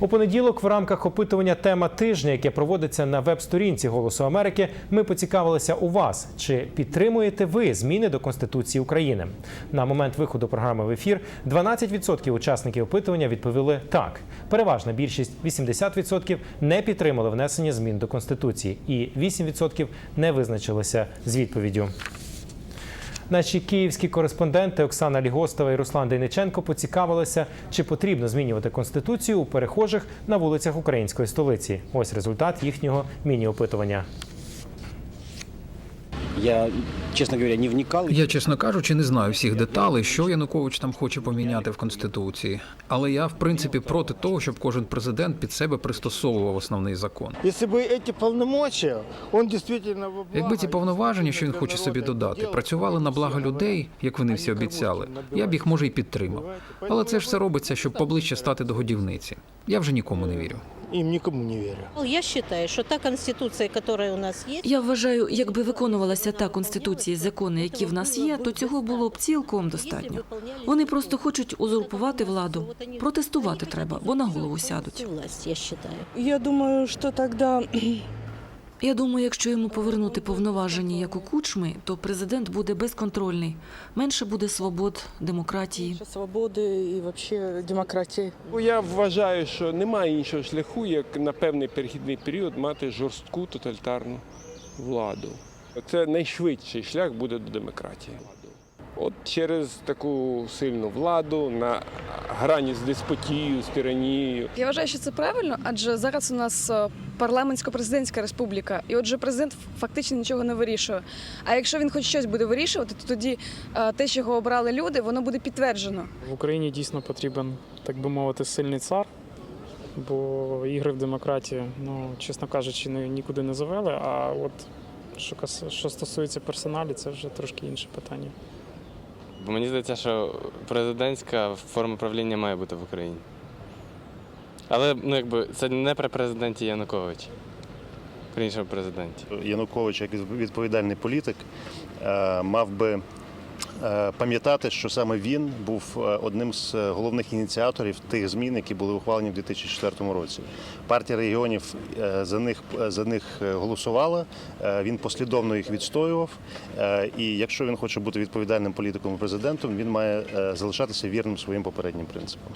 У понеділок, в рамках опитування тема тижня, яке проводиться на веб-сторінці Голосу Америки, ми поцікавилися у вас, чи підтримуєте ви зміни до Конституції України. На момент виходу програми в ефір 12% учасників опитування відповіли так. Переважна більшість 80% не підтримали внесення змін до Конституції, і 8% не визначилися з відповіддю. Наші київські кореспонденти Оксана Лігостова і Руслан Дейниченко поцікавилися, чи потрібно змінювати конституцію у перехожих на вулицях української столиці. Ось результат їхнього міні-опитування. Я, честно говоря, не вникал. Я, чесно кажучи, не знаю всіх деталей, що Янукович там хоче поміняти в конституції. Але я, в принципі, проти того, щоб кожен президент під себе пристосовував основний закон. Если бы эти полномочия, он действительно... во благо Якби ці повноваження, що він хоче собі додати, працювали на благо людей, як вони всі обіцяли, я б їх може і підтримав. Але це ж все робиться, щоб поближче стати до годівниці. Я вже нікому не вірю. Им нікому не вірю. Я вважаю, що та конституція, яка у нас є, Я вважаю, якби виконувалася та конституція, закони, які в нас є, то цього було б цілком достатньо. Вони просто хочуть узурпувати владу. Протестувати треба, бо на голову сядуть. я думаю, що тогда Я думаю, якщо йому повернути повноваження як у кучми, то президент буде безконтрольний. Менше буде свобод, демократії. свободы и вообще демократии. Бо Я вважаю, що немає іншого шляху, як на певний перехідний період мати жорстку тоталітарну владу. Це найшвидший шлях буде до демократії. От через таку сильну владу на грані з деспотією, з тиранією. Я вважаю, що це правильно, адже зараз у нас е, парламентсько-президентська республіка, і отже, президент фактично нічого не вирішує. А якщо він хоч щось буде вирішувати, то тоді е, те, що його обрали люди, воно буде підтверджено. В Україні дійсно потрібен, так би мовити, сильний цар, бо ігри в демократії, ну, чесно кажучи, ні- нікуди не завели. А от що, кас- що стосується персоналі, це вже трошки інше питання. Бо мені здається, що президентська форма правління має бути в Україні. Але ну, якби, це не при президенті Януковича, при іншому президенті. Янукович, як відповідальний політик, е, мав би пам'ятати, що саме він був е, одним з головних ініціаторів тих змін, які були ухвалені в 2004 році. Партія регіонів е, за них за них е, голосувала. е, Він послідовно їх відстоював. е, І якщо він хоче бути відповідальним політиком і президентом, він має е, залишатися вірним своїм попереднім принципам.